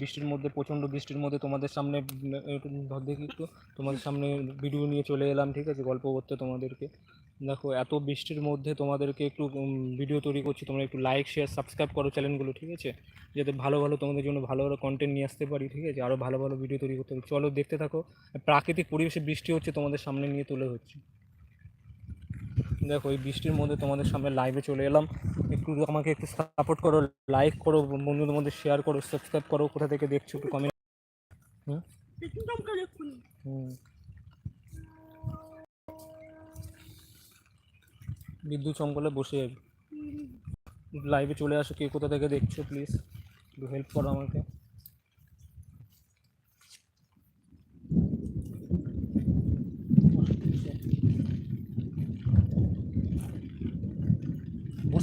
বৃষ্টির মধ্যে, প্রচণ্ড বৃষ্টির মধ্যে তোমাদের সামনে দেখি একটু, তোমাদের সামনে ভিডিও নিয়ে চলে এলাম, ঠিক আছে? গল্প করতে তোমাদেরকে। দেখো, এত বৃষ্টির মধ্যে তোমাদেরকে একটু ভিডিও তৈরি করছি। তোমরা একটু লাইক শেয়ার সাবস্ক্রাইব করো চ্যানেলগুলো ঠিক আছে? যাতে ভালো ভালো তোমাদের জন্য ভালো ভালো কন্টেন্ট নিয়ে আসতে পারি, ঠিক আছে? আরও ভালো ভালো ভিডিও তৈরি করতে পারি। চলো দেখতে থাকো। প্রাকৃতিক পরিবেশে বৃষ্টি হচ্ছে, তোমাদের সামনে নিয়ে তুলে হচ্ছে দেখো, এই বৃষ্টির মধ্যে তোমাদের সামনে লাইভে চলে এলাম। একটু আমাকে একটু সাপোর্ট করো লাইক করো, বন্ধুদের মধ্যে শেয়ার করো সাবস্ক্রাইব করো, কোথা থেকে দেখছ একটু কমেন্ট বিদ্যুৎ চমকলে বসে যাবি লাইভে চলে আসো, কে কোথা থেকে দেখছ প্লিজ একটু হেল্প করো আমাকে।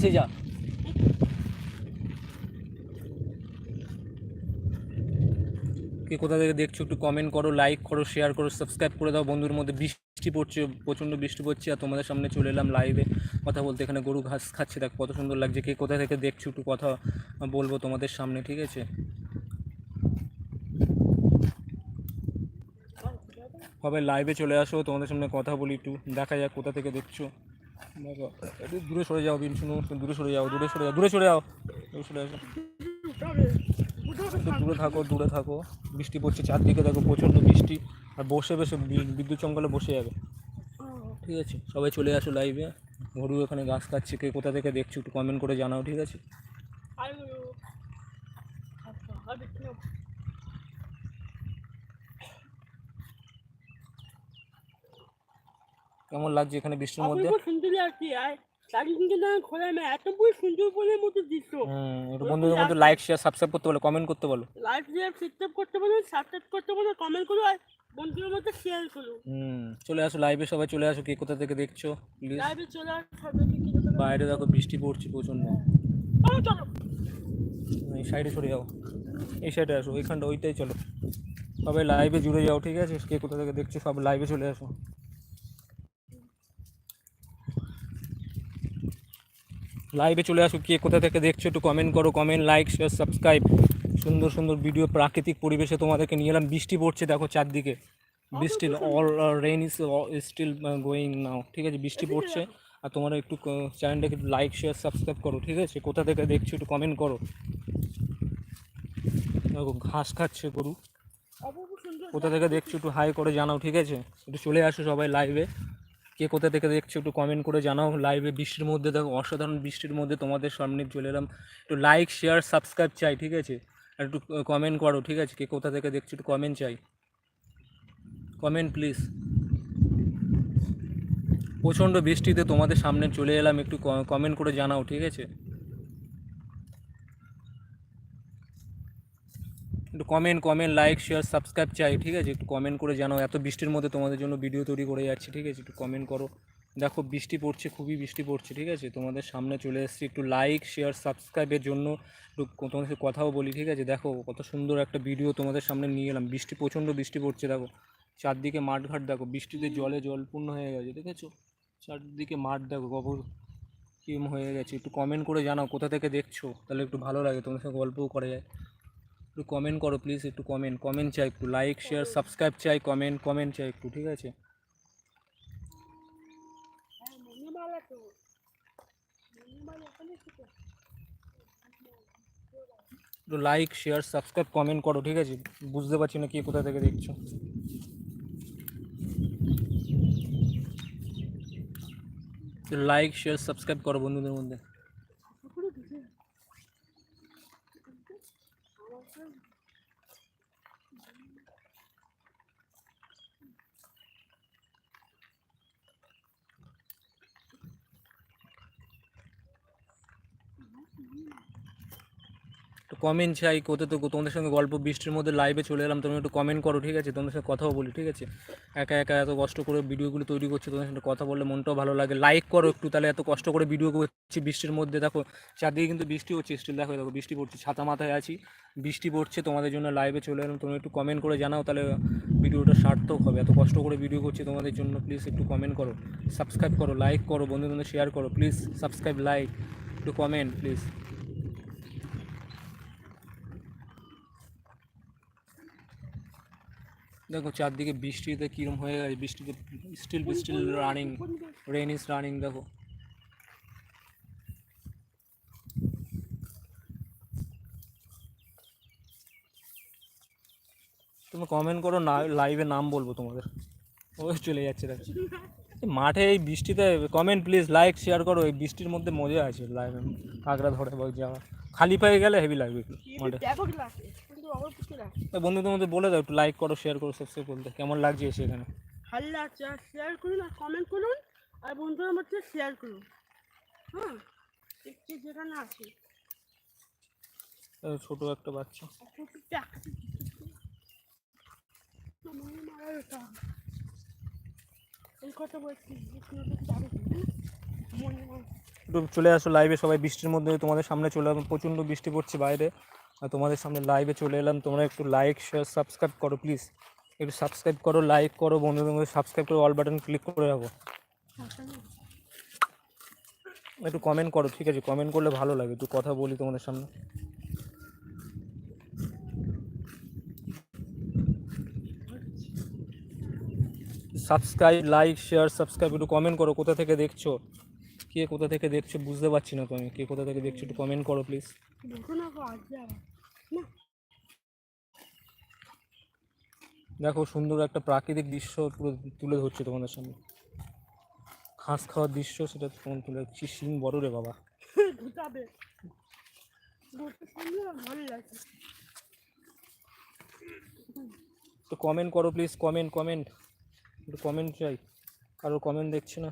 বসে যা। কে কোথা থেকে দেখছ একটু কমেন্ট করো লাইক করো শেয়ার করো সাবস্ক্রাইব করে দাও। বন্ধুর মধ্যে বৃষ্টি পড়ছে, প্রচণ্ড বৃষ্টি পড়ছে আর তোমাদের সামনে চলে এলাম লাইভে কথা বলতে এখানে গরু ঘাস খাচ্ছে, দেখ কত সুন্দর লাগছে। কে কোথা থেকে দেখছ একটু কথা বলব তোমাদের সামনে, ঠিক আছে? সবাই লাইভে চলে আসো, তোমাদের সামনে কথা বলি একটু, দেখা যাক কোথা থেকে দেখছ। দেখো একটু দূরে সরে যাও বিন শুনো দূরে সরে যাও দূরে সরে যাও দূরে সরে যাও দূরে সরে আসো দূরে থাকো দূরে থাকো বৃষ্টি পড়ছে চারদিকে দেখো প্রচণ্ড বৃষ্টি আর বসে বসে বিদ্যুৎ চমকালে বসে যাবে ঠিক আছে সবাই চলে আসো লাইভে গরু এখানে গাছ কাটছে কে কোথা থেকে দেখছ একটু কমেন্ট করে জানাও ঠিক আছে কেমন লাগছে এখানে বৃষ্টির মধ্যে? সুন্দর লাগছে আর বন্ধুদের মধ্যে লাইক শেয়ার সাবস্ক্রাইব করতে বলো কমেন্ট করতে বলো। লাইক শেয়ার সাবস্ক্রাইব করতে সাবস্ক্রাইব করতে পারো কমেন্ট করো আর বন্ধুদের মধ্যে শেয়ার করো হুম চলে আসো লাইভে সবাই চলে আসো কে কোথা থেকে দেখছ? প্লিজ লাইভে চলে আসো বাইরে দেখো বৃষ্টি পড়ছে চলো এই সাইডে সরে যাও। এই সাইডে আসো ওইখানটা ওইটাই চলো। সবাই লাইভে জুড়ে যাও ঠিক আছে? কে কোথা থেকে দেখছ সব লাইভে চলে আসো। লাইভে চলে আসো কে কোথা থেকে দেখছ একটু কমেন্ট করো কমেন্ট লাইক শেয়ার সাবস্ক্রাইব সুন্দর সুন্দর ভিডিও প্রাকৃতিক পরিবেশে তোমাদেরকে নিয়ে এলাম। বৃষ্টি পড়ছে দেখো চারদিকে। বৃষ্টি all rain is still going now ঠিক আছে বৃষ্টি পড়ছে। আর তোমরা একটু চ্যানেলটাকে একটু লাইক শেয়ার সাবস্ক্রাইব করো ঠিক আছে? কোথা থেকে দেখছ একটু কমেন্ট করো। দেখো ঘাস খাচ্ছে গরু। কোথা থেকে দেখছ একটু হাই করে জানাও ঠিক আছে? একটু চলে আসো সবাই লাইভে কে কোথা থেকে দেখছ একটু কমেন্ট করে জানাও। লাইভে বৃষ্টির মধ্যে দেখো, অসাধারণ বৃষ্টির মধ্যে তোমাদের সামনে চলে এলাম। একটু লাইক শেয়ার সাবস্ক্রাইব চাই, ঠিক আছে? আর একটু কমেন্ট করো, ঠিক আছে? কে কোথা থেকে দেখছ একটু কমেন্ট চাই। কমেন্ট প্লিজ প্রচণ্ড বৃষ্টিতে তোমাদের সামনে চলে এলাম, একটু কমেন্ট করে জানাও, ঠিক আছে? একটু comment comment like share subscribe চাই, ঠিক আছে? একটু কমেন্ট করে জানাও। এত বৃষ্টির মধ্যে তোমাদের জন্য ভিডিও তৈরি করে যাচ্ছি, ঠিক আছে? একটু কমেন্ট করো। দেখো, বৃষ্টি পড়ছে, খুবই বৃষ্টি পড়ছে, ঠিক আছে? তোমাদের সামনে চলে এসেছি একটু লাইক শেয়ার সাবস্ক্রাইবের জন্য। একটু তোমাদের সাথে কথাও বলি, ঠিক আছে? দেখো, কত সুন্দর একটা ভিডিও তোমাদের সামনে নিয়ে এলাম। বৃষ্টি, প্রচণ্ড বৃষ্টি পড়ছে, দেখো। চারদিকে মাঠঘাট, দেখো। বৃষ্টিতে জলে জলপূর্ণ হয়ে গেছে দেখেছ চারদিকে মাঠ, দেখো, কবর কিম হয়ে গেছে। একটু কমেন্ট করে জানাও, কোথা থেকে দেখছ? তাহলে একটু ভালো লাগে, তোমাদের সাথে গল্পও করা যায়। একটু কমেন্ট করো প্লিজ একটু কমেন্ট কমেন্ট চাই একটু লাইক শেয়ার সাবস্ক্রাইব চাই কমেন্ট কমেন্ট চাই একটু, ঠিক আছে? হ্যাঁ মণিমালা তো মণিমালা এখানে ছিল একটু লাইক শেয়ার সাবস্ক্রাইব কমেন্ট করো, ঠিক আছে? বুঝতে পারছি না কে কোথা থেকে দেখছ। লাইক শেয়ার সাবস্ক্রাইব করো বন্ধুদের মধ্যে। একটু কমেন্ট চাই কোথাও তো তোমাদের সঙ্গে গল্প বৃষ্টির মধ্যে লাইভে চলে এলাম, তুমি একটু কমেন্ট করো, ঠিক আছে? তোমাদের সঙ্গে কথাও বলি, ঠিক আছে? একা একা এত কষ্ট করে ভিডিওগুলো তৈরি করছি, তোমাদের সঙ্গে কথা বললে মনটাও ভালো লাগে। লাইক করো একটু, তাহলে এত কষ্ট করে ভিডিও করছি বৃষ্টির মধ্যে। দেখো, চারদিকে কিন্তু বৃষ্টি হচ্ছে স্টিল দেখো দেখো, বৃষ্টি পড়ছে, ছাতা মাথায় আছি, বৃষ্টি পড়ছে, তোমাদের জন্য লাইভে চলে এলাম। তুমি একটু কমেন্ট করে জানাও, তাহলে ভিডিওটা সার্থক হবে। এত কষ্ট করে ভিডিও করছি তোমাদের জন্য প্লিজ একটু কমেন্ট করো সাবস্ক্রাইব করো লাইক করো, বন্ধুদের শেয়ার করো প্লিজ সাবস্ক্রাইব লাইক একটু কমেন্ট প্লিজ দেখো চারদিকে বৃষ্টিতে কিরম হয়ে গেছে, বৃষ্টিতে still still running rain is running দেখো। তুমি কমেন্ট করো না লাইভে নাম বলব তোমাদের। ওই চলে যাচ্ছে, দেখো। মাঠে এই বৃষ্টিতে কমেন্ট প্লিজ লাইক শেয়ার করো। এই বৃষ্টির মধ্যে মজা আছে লাইভে কাঁকড়া ধরে যাওয়া খালি পায়ে গেলে হেভি লাগবে মাঠে। ব্যাপক লাগে কিন্তু আমার কিছু লাগে তা বন্ধুদের মধ্যে বলে দাও একটু লাইক করো শেয়ার করো সাবস্ক্রাইব বলতে কেমন লাগছে এসে এখানে? ভালো লাগছে আর শেয়ার করুন আর কমেন্ট করুন আর বন্ধুদের মধ্যে শেয়ার করুন। হ্যাঁ যেখানে আছে। ছোট একটা বাচ্চা। চলে আসো লাইভে সবাই বৃষ্টির মধ্যে তোমাদের সামনে চলে এলাম। প্রচণ্ড বৃষ্টি পড়ছে বাইরে। আর তোমাদের সামনে লাইভে চলে এলাম। তোমরা একটু লাইক শেয়ার সাবস্ক্রাইব করো প্লিজ একটু সাবস্ক্রাইব করো লাইক করো, বন্ধুদের মধ্যে সাবস্ক্রাইব করে অল বাটন ক্লিক করে রাখো। একটু কমেন্ট করো, ঠিক আছে? কমেন্ট করলে ভালো লাগে। একটু কথা বলি তোমাদের সামনে। সাবস্ক্রাইব লাইক শেয়ার সাবস্ক্রাইব একটু কমেন্ট করো কোথা থেকে দেখছ? কে কোথা থেকে দেখছ বুঝতে পারছি না তো আমি। কে কোথা থেকে দেখছ একটু কমেন্ট করো প্লিজ দেখো সুন্দর একটা প্রাকৃতিক দৃশ্য পুরো তুলে ধরছে তোমাদের সামনে। ঘাস খাওয়ার দৃশ্য সেটা তোমার তুলে ধরছি। সিং বড় রে বাবা। একটু কমেন্ট করো প্লিজ কমেন্ট কমেন্ট একটু কমেন্ট চাই। কারোর কমেন্ট দেখছি না।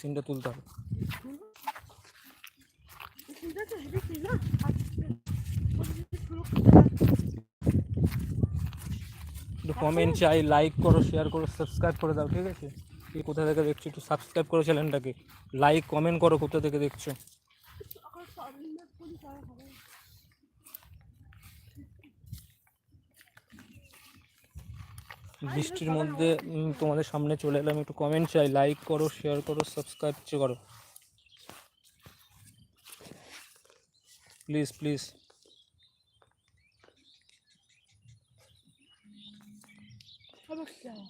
সিনটা তুলতে হবে। কমেন্ট চাই লাইক করো শেয়ার করো সাবস্ক্রাইব করে দাও, ঠিক আছে? কে কোথা থেকে দেখছ একটু সাবস্ক্রাইব করো চ্যানেলটাকে লাইক কমেন্ট করো কোথা থেকে দেখছ এখন সবিন্যাস করি তারা হবে বৃষ্টির মধ্যে তোমাদের সামনে চলে এলাম। একটু কমেন্ট চাই লাইক করো শেয়ার করো সাবস্ক্রাইব করো। প্লিজ প্লিজ অবশ্যই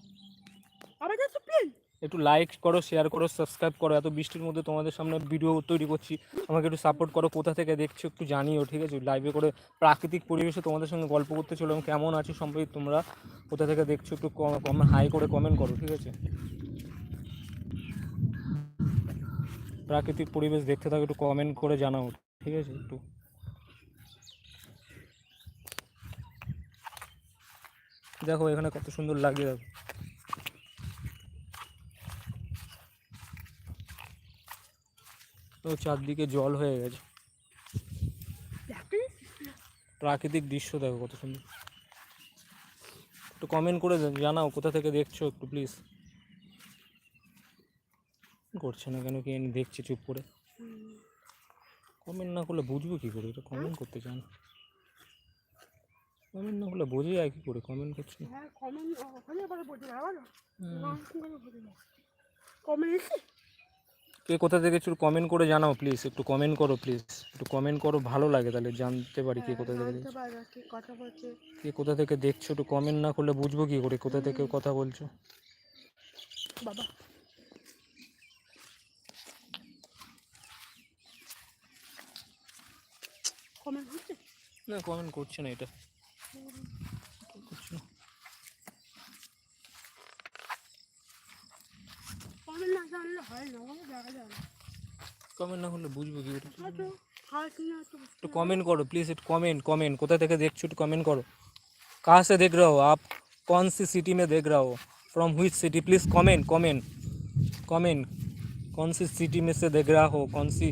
প্লেন একটু লাইক করো শেয়ার করো সাবস্ক্রাইব করো। এত বৃষ্টির মধ্যে তোমাদের সামনে ভিডিও তৈরি করছি। আমাকে একটু সাপোর্ট করো, কোথা থেকে দেখছ একটু জানিও, ঠিক আছে? লাইভে করে প্রাকৃতিক পরিবেশে তোমাদের সঙ্গে গল্প করতে চললাম। কেমন আছো সম্ভবত তোমরা? কোথা থেকে দেখছ একটু কম হাই করে কমেন্ট করো, ঠিক আছে? প্রাকৃতিক পরিবেশ দেখতে থাকো, একটু কমেন্ট করে জানাও, ঠিক আছে? একটু। দেখো, এখানে কত সুন্দর লাগে দেখো তো চারদিকে জল হয়ে গেছে। প্রাকৃতিক দৃশ্য দেখো কত সুন্দর। একটু কমেন্ট করে জানাও কোথা থেকে দেখছ একটু প্লিজ করছে না কেন কি আমি দেখছি চুপ করে। কমেন্ট না করলে বুঝব কি করে? এটা কমেন্ট করতে চান কমেন্ট না করলে বোঝে যায় কি করে? কমেন্ট করছে না। কমেন্ট কে কোথা থেকে একটু কমেন্ট করে জানাও প্লিজ একটু কমেন্ট করো প্লিজ একটু কমেন্ট করো ভালো লাগে তাহলে জানতে পারি কে কোথা থেকে কি কথা বলছে। কে কোথা থেকে দেখছ একটু কমেন্ট না করলে বুঝব কি করে কোথা থেকে কথা বলছো। বাবা। কমেন্ট হচ্ছে? না কমেন্ট করছে না এটা। কমেন্ট না জানলে হয় না ওখানে দেখা যায় না কমেন্ট না করলে বুঝবো কি করে হয়তো হয় কি না তো একটু कमेंट करो प्लीज़ एक कमेंट कमेंट कोथा থেকে দেখছো একটু कमेंट करो कहाँ से देख रहे हो आप कौन सी सिटी में देख रहे हो from which city please comment comment comment कौन सी सिटी में से देख रहा हो कौन सी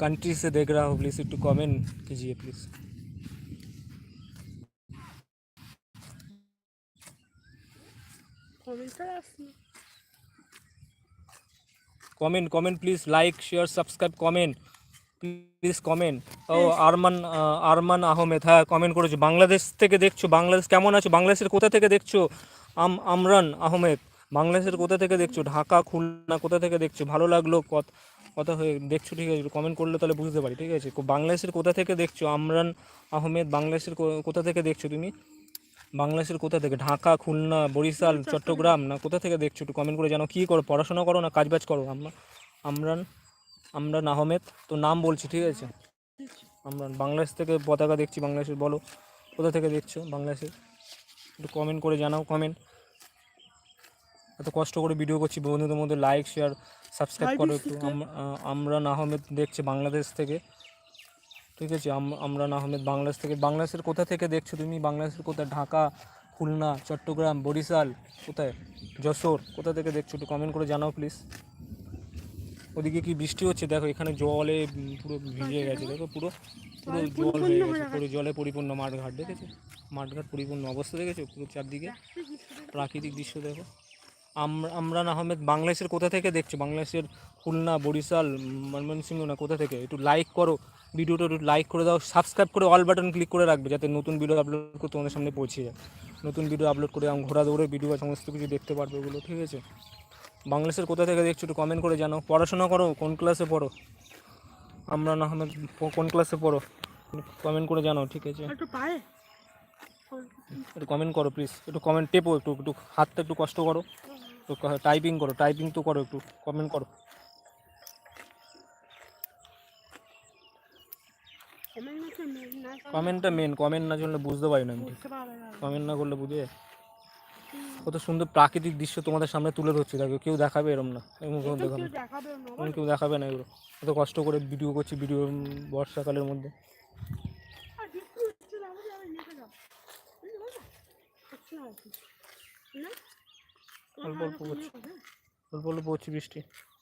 कंट्री से देख रहा हो प्लीज़ একটু कमेंट कीजिए प्लीज़ কমেন্টটা comment comment please like share subscribe comment please comment ও আরমান আরমান আহমেদ হ্যাঁ কমেন্ট করেছ। বাংলাদেশ থেকে দেখছ, বাংলাদেশ কেমন আছো? বাংলাদেশের কোথা থেকে দেখছ? আম, আমরান আহমেদ, বাংলাদেশের কোথা থেকে দেখছ? ঢাকা, খুলনা, কোথা থেকে দেখছ? ভালো লাগল কত কথা হয়ে, দেখছ, ঠিক আছে কমেন্ট করলে তাহলে বুঝতে পারি, ঠিক আছে? বাংলাদেশের কোথা থেকে দেখছ? আমরান আহমেদ, বাংলাদেশের কোথা থেকে দেখছ তুমি? বাংলাদেশের কোথা থেকে? ঢাকা খুলনা বরিশাল চট্টগ্রাম না কোথা থেকে দেখছ? একটু কমেন্ট করে জানো। কী করো? পড়াশোনা করো না কাজবাজ করো? আমরা আমরান আমরান আহমেদ। তো নাম বলছি ঠিক আছে? আমরান বাংলাদেশ থেকে পতাকা দেখছি বাংলাদেশের। বলো কোথা থেকে দেখছ বাংলাদেশের? একটু কমেন্ট করে জানাও কমেন্ট এত কষ্ট করে ভিডিও করছি। বন্ধুদের মধ্যে লাইক শেয়ার সাবস্ক্রাইব করো একটু. আমরান আহমেদ দেখছে বাংলাদেশ থেকে। ঠিক আছে আম- আমরান আহমেদ বাংলাদেশ থেকে বাংলাদেশের কোথা থেকে দেখছ তুমি? বাংলাদেশের কোথায় ঢাকা খুলনা চট্টগ্রাম বরিশাল কোথায়? যশোর কোথা থেকে দেখছ একটু কমেন্ট করে জানাও প্লিজ ওদিকে কি বৃষ্টি হচ্ছে? দেখো এখানে জলে পুরো ভিজে গেছে দেখো পুরো পুরো জল হয়ে গেছে পুরো জলে পরিপূর্ণ মাঠঘাট দেখেছ? মাঠঘাট পরিপূর্ণ অবস্থা দেখেছ? পুরো চারদিকে প্রাকৃতিক দৃশ্য দেখো। আমরান আহমেদ বাংলাদেশের কোথা থেকে দেখছ? বাংলাদেশের খুলনা বরিশাল ময়মনসিংহ না কোথা থেকে? একটু লাইক করো। ভিডিওটা একটু লাইক করে দাও। সাবস্ক্রাইব করে অল বাটন ক্লিক করে রাখবে যাতে নতুন ভিডিও আপলোড করে তোমাদের সামনে পৌঁছে যায়। নতুন ভিডিও আপলোড করে আমি ঘোরা দৌড়ে ভিডিও সমস্ত কিছু দেখতে পারবে ওগুলো ঠিক আছে? বাংলাদেশের কোথা থেকে দেখছ একটু কমেন্ট করে জানাও। পড়াশোনা করো? কোন ক্লাসে পড়ো? আমরান আহমেদ কোন ক্লাসে পড়ো? কমেন্ট করে জানাও ঠিক আছে? একটু পায়ে। একটু কমেন্ট করো প্লিজ একটু কমেন্ট টেপো একটু একটু হাতটা একটু কষ্ট করো। একটু টাইপিং করো টাইপিং তো করো একটু কমেন্ট করো। কমেন্টটা মেন কমেন্ট না করলে বুঝতে পারি না আমি। কমেন্ট না করলে বুঝে? কত সুন্দর প্রাকৃতিক দৃশ্য তোমাদের সামনে তুলে ধরছে দেখো কেউ দেখাবে এরম না এরকম কোনো দেখাবে কেউ দেখাবে না কেউ দেখাবে না এগুলো। এত কষ্ট করে ভিডিও করছি ভিডিও বর্ষাকালের মধ্যে। না, অল্প অল্প ভালো অল্প অল্প পড়ছি বৃষ্টি।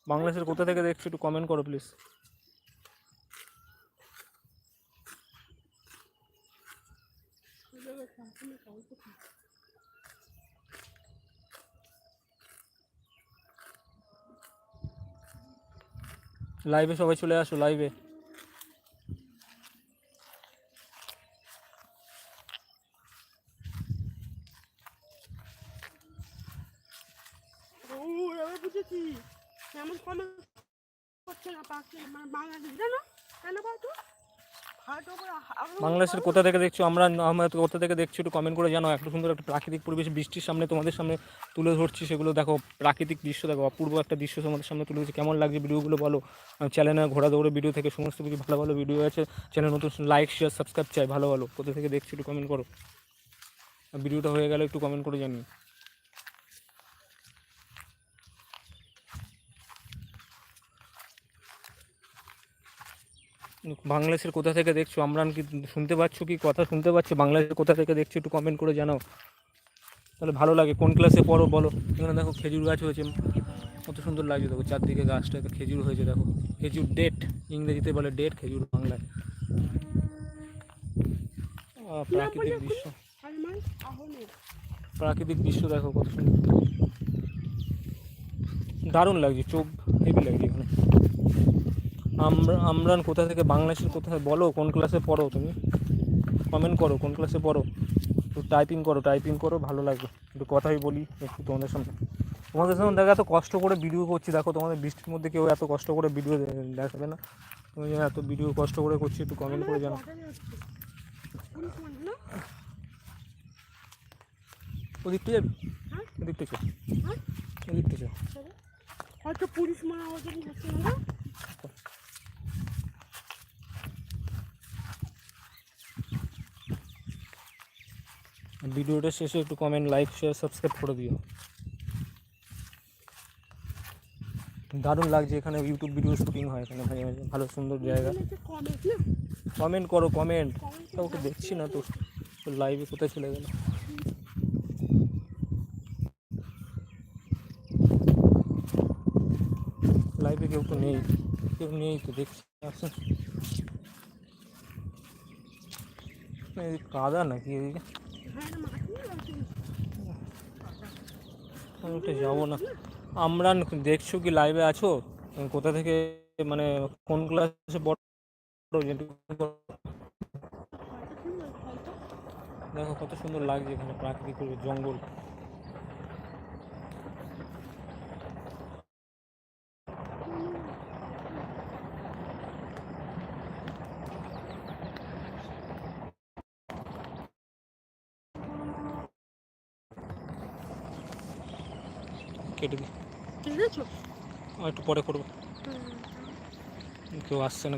বাংলাদেশের কোথা থেকে দেখছ একটু কমেন্ট করো প্লিজ। লাইভে সবাই চলে আসো লাইভে ও, বুঝেছি। এমন করছে না পাশে, মানে বাংলাদেশ জানো? কেন বলতো? বাংলাদেশের কোথা থেকে দেখছ? আমরা কোথা থেকে দেখছি একটু কমেন্ট করে জানো একটু সুন্দর একটা প্রাকৃতিক পরিবেশ বৃষ্টির সামনে তোমাদের সামনে তুলে ধরছি সেগুলো। দেখো প্রাকৃতিক দৃশ্য দেখো অপূর্ব একটা দৃশ্য তোমাদের সামনে তুলে ধরছি। কেমন লাগছে ভিডিওগুলো বলো? চ্যানেলে ঘোরা দৌড়ে ভিডিও থেকে সমস্ত কিছু ভালো ভালো ভিডিও আছে। চ্যানেল নতুন লাইক শেয়ার সাবস্ক্রাইব চাই ভালো ভালো। কোথা থেকে দেখছ একটু কমেন্ট করো। ভিডিওটা হয়ে গেলে একটু কমেন্ট করে জানিও। বাংলাদেশের কোথা থেকে দেখছ? আমরা কি শুনতে পাচ্ছ কি? কথা শুনতে পাচ্ছ? বাংলাদেশের কোথা থেকে দেখছ? একটু কমেন্ট করে জানাও। তাহলে ভালো লাগে। কোন ক্লাসে পড়ো বলো? এখানে দেখো খেজুর গাছ হয়েছে। কত সুন্দর লাগছে দেখো। চারদিকে গাছটা খেজুর হয়েছে দেখো। খেজুর ডেট ইংরেজিতে বলে ডেট খেজুর বাংলায়। প্রাকৃতিক দৃশ্য। প্রাকৃতিক দৃশ্য দেখো কত সুন্দর। দারুণ লাগছে। চোখ হেভি লাগছে এখানে। আমরান কোথা থেকে বাংলাদেশের কোথায় বলো কোন ক্লাসে পড়ো তুমি? কমেন্ট করো কোন ক্লাসে পড়ো? একটু টাইপিং করো টাইপিং করো ভালো লাগবে। একটু কথাই বলি একটু তোমাদের সামনে তোমাদের সঙ্গে দেখো এত কষ্ট করে ভিডিও করছি। দেখো তোমাদের বৃষ্টির মধ্যে কেউ এত কষ্ট করে ভিডিও দেখাবে না। তুমি যেন এত ভিডিও কষ্ট করে করছি একটু কমেন্ট করে জানো ওদিকটা যাবি? ওদিকটা হ্যাঁ? ওদিকটা হয়তো পুলিশ মনে হয় ওদের হচ্ছে না না? ভিডিওটা শেষে একটু কমেন্ট লাইক শেয়ার সাবস্ক্রাইব করে দিও দারুণ লাগছে এখানে ইউটিউব ভিডিও শুটিং হয় এখানে ভাই ভালো সুন্দর জায়গা এখানে যে comment না? কমেন্ট করো কমেন্ট comment এ কাউকে দেখছি না তো লাইভে কোথায় চলে গেল লাইভে কেউ তো নেই কেউ নেই তো দেখছি আসুন এই কাদা নাকি এদিকে হ্যাঁ, এটা মাটি আছে। যাব না। আমরা দেখছ কি লাইভে আছো? কোথা থেকে মানে কোন ক্লাসে। দেখো কত সুন্দর লাগছে এখানে প্রাকৃতিক জঙ্গল কেটে দিই ঠিক আছে আর একটু পরে করব। কেউ আসছে না